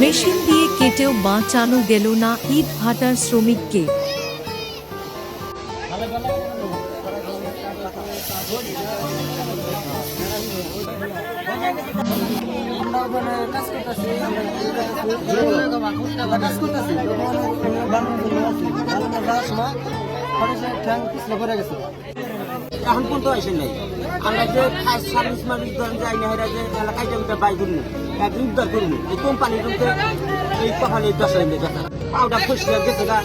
Machine দিয়ে কেটেও বাঁচানো গেল না ইট ভাটার শ্রমিককে। কাজ হঠাৎ ঠ্যাং পিছলে পড়ে গেছে। এখন পর্যন্ত আসেন নাই। আমরা যে ফার্স্ট সার্ভিস মানুষ ধরেন যাই না হেরা যে এলাকায় জমিটা বাই করব একদিন উদ্ধার করব, এই কোম্পানির মধ্যে এই কপালে দশ হাজার পাউডার ফসলে গেছে গা।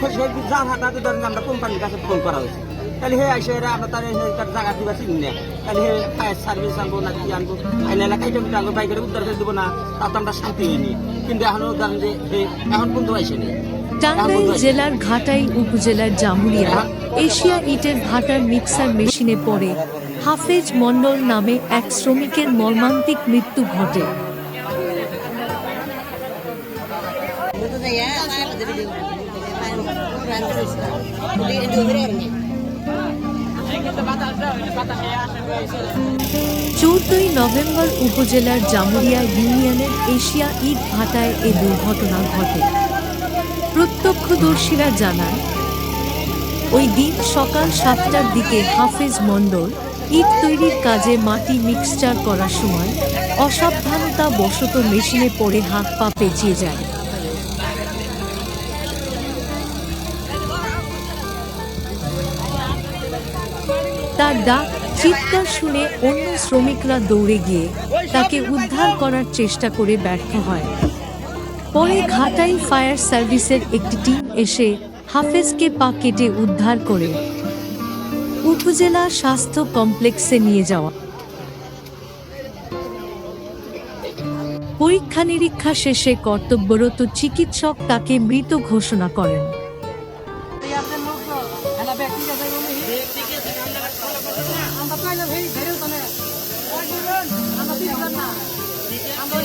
ফসলে যা হাঁটাতে ধরেন আমরা কোম্পানির কাছে ফোন করা হয়েছে। তাহলে হে আসে এরা আমরা তার তার জায়গা দিবা চিনি না। তাহলে হে ফায়ার সার্ভিস আনব না কি আনব। আইন এলাকায় জমিটা আনব বাইকের উদ্ধার করে দেবো না তা তো আমরা শান্তি হইনি। কিন্তু এখনও ধরেন যে এখন পর্যন্ত আসে নেই টাঙ্গাইল জেলার ঘাটাই উপজেলার জামুরিয়া এশিয়া ইটের ভাটার মিক্সার মেশিনে পড়ে হাফেজ মন্ডল নামে এক শ্রমিকের মর্মান্তিক মৃত্যু ঘটে। চৌদ্দই নভেম্বর উপজেলার জামুরিয়া ইউনিয়নের এশিয়া ইট ভাটায় এ দুর্ঘটনা ঘটে। প্রত্যক্ষদর্শীরা জানান ওই দিন সকাল সাতটার দিকে হাফেজ মণ্ডল ইট তৈরির কাজে মাটি মিক্সচার করার সময় অসাবধানতা বশত মেশিনে পড়ে হাত পা পেঁচিয়ে যায়। তার ডাক চিৎকার শুনে অন্য শ্রমিকরা দৌড়ে গিয়ে তাকে উদ্ধার করার চেষ্টা করে ব্যর্থ হয়। পরে ঘাটাই ফায়ার সার্ভিসের একটি টিম এসে হাফেজকে পা কেটে উদ্ধার করে উপজেলা স্বাস্থ্য কমপ্লেক্সে নিয়ে যাওয়া। পরীক্ষা নিরীক্ষা শেষে কর্তব্যরত চিকিৎসক তাকে মৃত ঘোষণা করেন। ধরেও তো না আমরা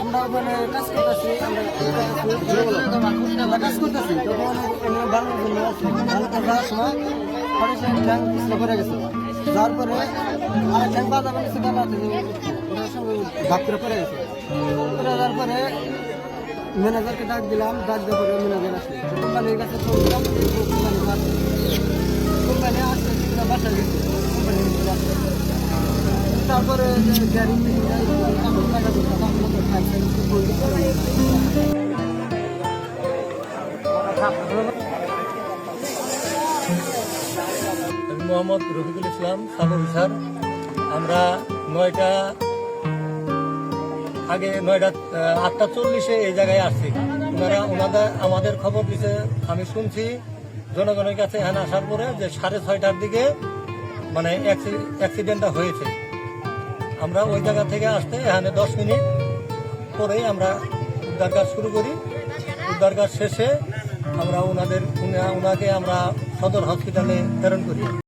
আমরা কাজ করতেছি, আমরা কাজ করতেছি, তখন বালুর জন্য বালুতে যাওয়ার সময় পরে যাওয়ার পরে ম্যানেজারকে ডাক দিলাম, ডাক দেওয়ার পরে ম্যানেজার আসলে। কোম্পানির কাছে ফোন দিলাম, কোম্পানি আসছে বাসায় গেছে কোম্পানির তারপরে আমি দিতে মোহাম্মদ রফিকুল ইসলাম সাব অফিসার আমরা নয়টা, আগে নয়টা আটটা চল্লিশে এই জায়গায় আসছি। ওনারা ওনাদের, আমাদের খবর দিছে, আমি শুনছি, জনগণের কাছে এখানে আসার পরে যে সাড়ে ছয়টার দিকে মানে অ্যাক্সিডেন্টটা হয়েছে। আমরা ওই জায়গা থেকে আসতে এখানে দশ মিনিট পরে আমরা উদ্ধার কাজ শুরু করি। উদ্ধার কাজ শেষে আমরা ওনাদের ওনাকে আমরা সদর হসপিটালে প্রেরণ করি।